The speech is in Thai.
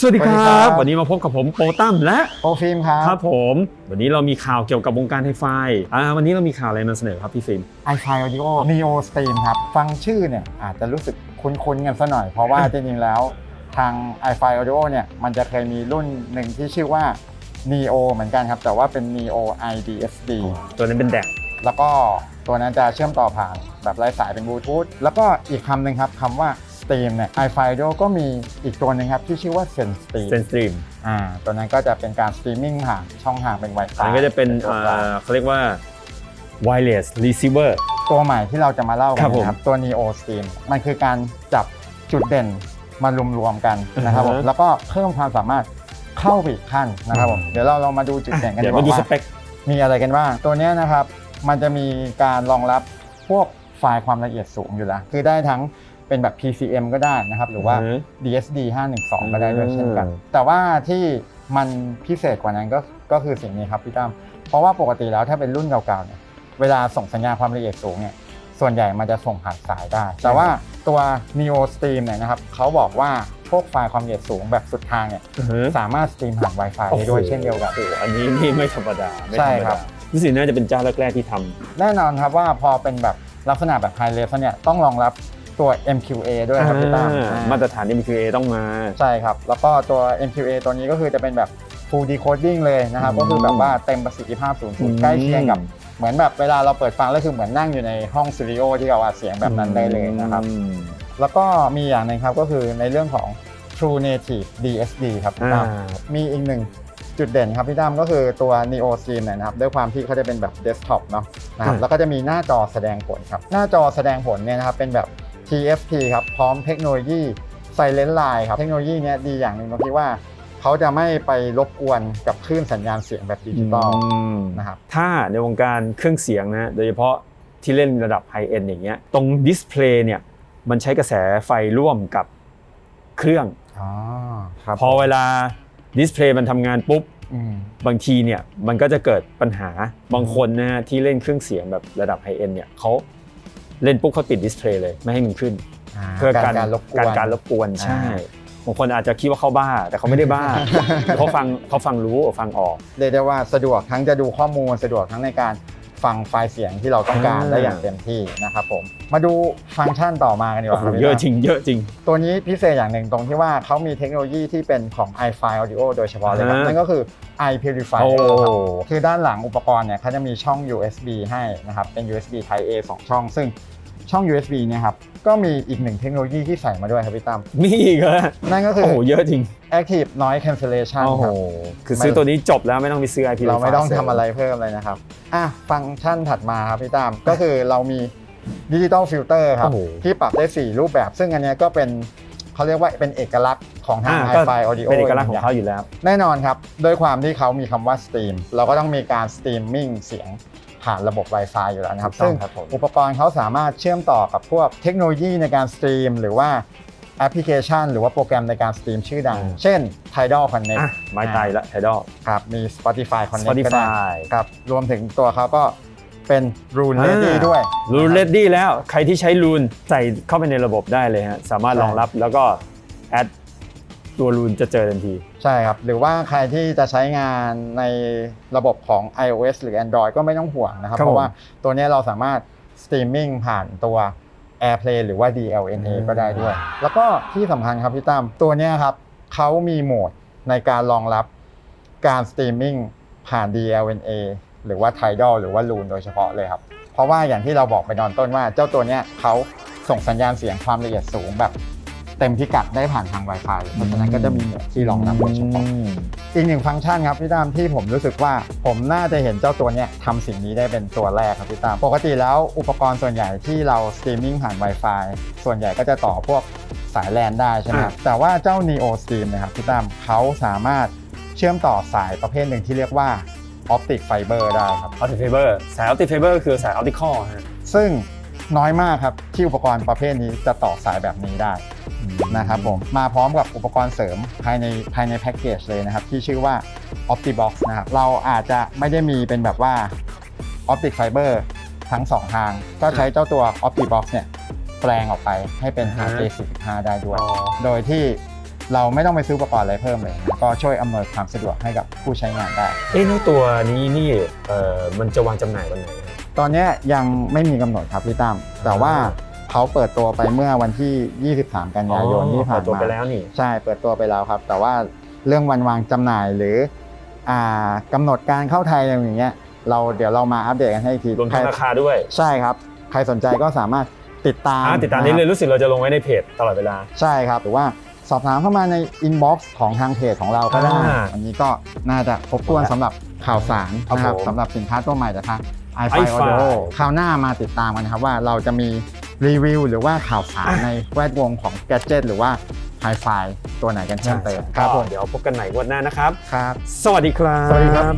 สวัสดีคสวัสดีรัครับบวันนี้มาพบกับผมโปตั้มและโปรฟิล์มครับครับผม วันนี้เรามีข่าวเกี่ยวกับวงการไฮไฟอ่าวันนี้เรามีข่าวอะไรนำเสนอครับพี่ฟิล์ม i f i Audio Neo Stream ครับฟังชื่อเนี่ยอาจจะรู้สึกคุ้นๆกันซะหน่อย เพราะว่าจริงๆแล้วทาง i f i Audio เนี่ยมันจะเคยมีรุ่นหนึ่งที่ชื่อว่า Neo เหมือนกันครับ แต่ว่าเป็น Neo IDSD ตัวนั้นเป็นแดกแล้วก็ตัวนั้นจะเชื่อมต่อผ่านแบบไร้สายเป็นบลูทูธแล้วก็อีกคำหนึ่งครับคำว่า Stream เนี่ย i f i Audio ก็มีอีกตัวหนึ่งครับ ที่ชื่อว่า Zenstream เซนสตรีมอ่าตัวนั้นก็จะเป็นการสตรีมมิ่งผ่านช่องทางเป็น Wi-Fi อันนี้ก็จะเป็นตัวกลาง อ่าเขาเรียกว่า wireless receiver ตัวใหม่ที่เราจะมาเล่ากัครันบผมนะครับตัว Neo Stream มันคือการจับจุดเด่นมารวมๆกันนะครับผมอือฮะ แล้วก็เพิ่มความสามารถเข้าไปอีกขั้นนะครับผมอืมเดี๋ยวเราลองมาดูจุดเด่นกันเดี๋ดียวกมาดูว่าสว่าเปค มีอะไรกันบ้างตัวเนี้ยนะครับมันจะมีการรองรับพวกไฟล์ความละเอียดสูงอยู่แล้ว คือได้ทั้ง เป็นแบบ PCM ก็ได้นะครับ หรือว่า อือฮะ DSD 512 ก็ได้ด้วยอืมเช่นกันแต่ว่าที่มันพิเศษกว่านั้นก็ก็คือสิ่งนี้ครับพี่ตั้มเพราะว่าปกติแล้วถ้าเป็นรุ่นเก่าๆเนี่ยเวลาส่งสัญญาณความละเอียดสูงเนี่ยส่วนใหญ่มันจะส่งผ่านสายได้ แต่ว่าตัว Neo Stream เนี่ยนะครับเขาบอกว่าพวกไฟล์ความละเอียดสูงแบบสุดทางเนี่ยอือฮะสามารถสตรีมผ่าน Wi-Fi ได้ด้วยเช่นเดียวกัน โอ้โหอันนี้นี่ไม่ธรรมดาไม่ธรใช่รมครัดาบ รู้สึกน่าจะเป็นเจ้าแรกๆที่ทำ แน่นอนครับว่าพอเป็นแบบลักษณะแบบ High r e s เนี่ยต้องรองรับ ตัว MQA ด้วยครับพี่ตั้มอ่ามาตรฐาน MQA ต้องมา ใช่ครับ แล้วก็ตัว MQA ตัวนี้ก็คือจะเป็นแบบ full decoding เลยนะครับ อืม ก็คือแบบว่าเต็มประสิทธิภาพสูงสุดอืมใกล้เคียงกับเหมือนแบบเวลาเราเปิดฟังแล้วคือเหมือนนั่งอยู่ในห้องสตูดิโอที่เราอัดเสียงแบบนั้นได้เลยนะครับ อืมแล้วก็มีอย่างหนึ่งครับก็คือในเรื่องของ True Native DSD ครับพี่อ่าตั้ม มีอีกหนึ่งจุดเด่นครับพี่ตั้มก็คือตัว Neo Stream เนี่ยนะครับด้วยความที่เขาจะเป็นแบบเดสก์ท็อปเนาะนะครับอ่าแล้วก็จะมีหน้าจอแสดงผลครับ หน้าจอแสดงผลเนี่ยนะครับเป็นแบบ TFT ครับ พร้อมเทคโนโลยี Silent Line ครับ เทคโนโลยีเนี้ยดีอย่างหนึ่งตรงที่ว่าเขาจะไม่ไปรบกวนกับคลื่นสัญญาณเสียงแบบดิจิตอลอืมนะครับ ถ้าในวงการเครื่องเสียงนะโดยเฉพาะที่เล่นระดับไฮเอ็นอย่างเงี้ยตรงดิสเพลย์เนี่ยมันใช้กระแสไฟร่วมกับเครื่องอ๋อครับพอเวลาดิสเพลย์มันทำงานปุ๊บอืมบางทีเนี่ยมันก็จะเกิดปัญหาบางคนนะฮะที่เล่นเครื่องเสียงแบบระดับไฮเอ็นเนี่ยเขา เล่นปุ๊บเขาติดดิสเพลย์เลยไม่ให้มันขึ้น เพื่อการการรบกวนการการรบกวนใช่อ่าบางคนอาจจะคิดว่าเขาบ้า แต่เขาไม่ได้บ้าเขาฟังเขาฟังรู้ฟังออกเรียกได้ว่าสะดวกทั้งจะดูข้อมูลสะดวกทั้งในการ ฟังไฟล์เสียงที่เราต้องการอ่าได้อย่างเต็มที่นะครับผมมาดูฟังก์ชันต่อมากันดีกโอ้ว่าโหครับพี่เยอะตั้มจริงเยอะจริง ตัวนี้พิเศษอย่างหนึ่งตรงที่ว่าเขามีเทคโนโลยีที่เป็นของ i-Fi Audio โดยเฉพาะเลยครับอ่านั่นั่นก็คือ i Purifier โอ้ครับคือด้านหลังอุปกรณ์เนี่ยเขาจะมีช่อง USB ให้นะครับเป็น USB Type A สองช่อง ซึ่ง ช่อง USB เนี่ยครับ ก็มีอีกหนึ่งเทคโนโลยีที่ใส่มาด้วยครับพี่ตั้มมีอีกเหรอนั่นก็คือ โอ้โห เยอะจริง Active Noise Cancellation โอ้โห ครับคือซื้อตัวนี้จบแล้วไม่ต้องไปซื้อ IP เราไม่ต้องทำอะไรเพิ่มเลยนะครับ อะ ฟังก์ชันถัดมาครับพี่ตามก็คือเรามีดิจิตอลฟิลเตอร์ครับ โอ้โห ที่ปรับได้ 4 รูปแบบ ซึ่งอันเนี้ยก็เป็นเขาเรียกว่าเป็นเอกลักษณ์ของทาง อ่าก็ i-Fi Audio เป็นเอกลักษณ์ของเขาอยู่แล้ว แน่นอนครับ ด้วยความที่เขามีคำว่าสตรีม เราก็ต้องมีการสตรีมมิ่งเสียง ผ่านระบบ Wi-Fi อยู่แล้วนะครับถูกต้องซึ่งครับผมอุปกรณ์เขาสามารถเชื่อมต่อกับพวกเทคโนโลยีในการสตรีม หรือว่าแอปพลิเคชัน หรือว่าโปรแกรมในการสตรีมชื่อดัง เช่น Tidal Connect อะไม้ตายละไทดอลครับมี Spotify Connect ก็ได้ Spotify ครับรวมถึงตัวเขาก็เป็น Rune Ready ด้วยรูนเลดดี้แล้วใครที่ใช้รูนใส่เข้าไปในระบบได้เลยฮะสามารถใช่รองรับแล้วก็แอด ตัวรูนจะเจอทันที ใช่ครับ หรือว่าใครที่จะใช้งานในระบบของ iOS หรือ Android ก็ไม่ต้องห่วงนะครับ ครับเพราะว่าตัวเนี้ยเราสามารถสตรีมมิ่งผ่านตัว AirPlay หรือว่า DLNA อืมก็ได้ด้วย แล้วก็ที่สำคัญครับพี่ตั้มตัวเนี้ยครับเขามีโหมดในการรองรับการสตรีมมิ่งผ่าน DLNA หรือว่า Tidal หรือว่า Loon โดยเฉพาะเลยครับ เพราะว่าอย่างที่เราบอกไปตอนต้นว่าเจ้าตัวเนี้ยเขาส่งสัญญาณเสียงความละเอียดสูงแบบ เต็มพิกัดได้ผ่านทาง Wi-Fi เพราะฉะนั้นก็จะมีโหมดที่รองรับโดยเฉพาะอีกหนึ่งฟังก์ชันครับพี่ตามที่ผมรู้สึกว่าผมน่าจะเห็นเจ้าตัวเนี้ยทำสิ่งนี้ได้เป็นตัวแรกครับพี่ตาม ปกติแล้วอุปกรณ์ส่วนใหญ่ที่เราสตรีมมิ่งผ่าน Wi-Fi ส่วนใหญ่ก็จะต่อพวกสายแลนได้ใช่ไหมครับแต่ว่าเจ้า Neo Stream นะครับพี่ตามเขาสามารถเชื่อมต่อสายประเภทหนึ่งที่เรียกว่า Optic Fiber ได้ครับออติเฟเบอร์สายออติเฟเบอร์คือสายออติคอลฮะซึ่งน้อยมากครับ ที่อุปกรณ์ประเภทนี้จะต่อสายแบบนี้ได้ นะครับผมมาพร้อมกับอุปกรณ์เสริมภายในภายในแพ็กเกจเลยนะครับ ที่ชื่อว่า OptiBox นะครับเราอาจจะไม่ได้มีเป็นแบบว่า Optic Fiber ทั้ง 2 ทาง ก็ใช้เจ้าตัว OptiBox เนี่ยแปลงออกไปให้เป็นอ่าฮะ RJ45 ได้ด้วยอ๋อโดยที่เราไม่ต้องไปซื้ออุปกรณ์อะไรเพิ่มเลยนะก็ช่วยอำนวยความสะดวกให้กับผู้ใช้งานได้ เอ๊ะแล้วตัวนี้นี่เอ่อมันจะวางจำหน่ายวันไหนครับตอนเนี้ยยังไม่มีกำหนดครับพี่ตั้มแต่ว่า เขาเปิดตัวไปเมื่อวันที่ 23 กันยายนที่ผ่านเปิดตัวมาไปแล้วนี่ใช่เปิดตัวไปแล้วครับ แต่ว่าเรื่องวันวางจำหน่ายหรืออ่ากำหนดการเข้าไทยอะไรอย่างเงี้ยเราเดี๋ยวเรามาอัปเดตกันให้อีกทีรวมทั้งราคาด้วย ใช่ครับ ใครสนใจก็สามารถติดตามอ่าติดตามนะนี้คเลรับยรู้สึกเราจะลงไว้ในเพจตลอดเวลาใช่ครับหรือว่าสอบถามเข้ามาในอินบ็อกซ์ของทางเพจของเราก็ได้อ่าอันนี้ก็น่าจะครบถ้วนสำหรับข่าวสารครับนะครับผมสำหรับสินค้าตัวใหม่จากทาง i f i iFi Audio คราวหน้ามาติดตามกันนะครับว่าเราจะมี รีวิวหรือว่าข่าวสารอะในแวดวงของแกจิตหรือว่าไฮไฟตัวไหนกันเพิ่มเติมครับผมเดี๋ยวพบกันใหม่งวันหน้านะครับ ครับ สวัสดีครับ สวัสดีครับ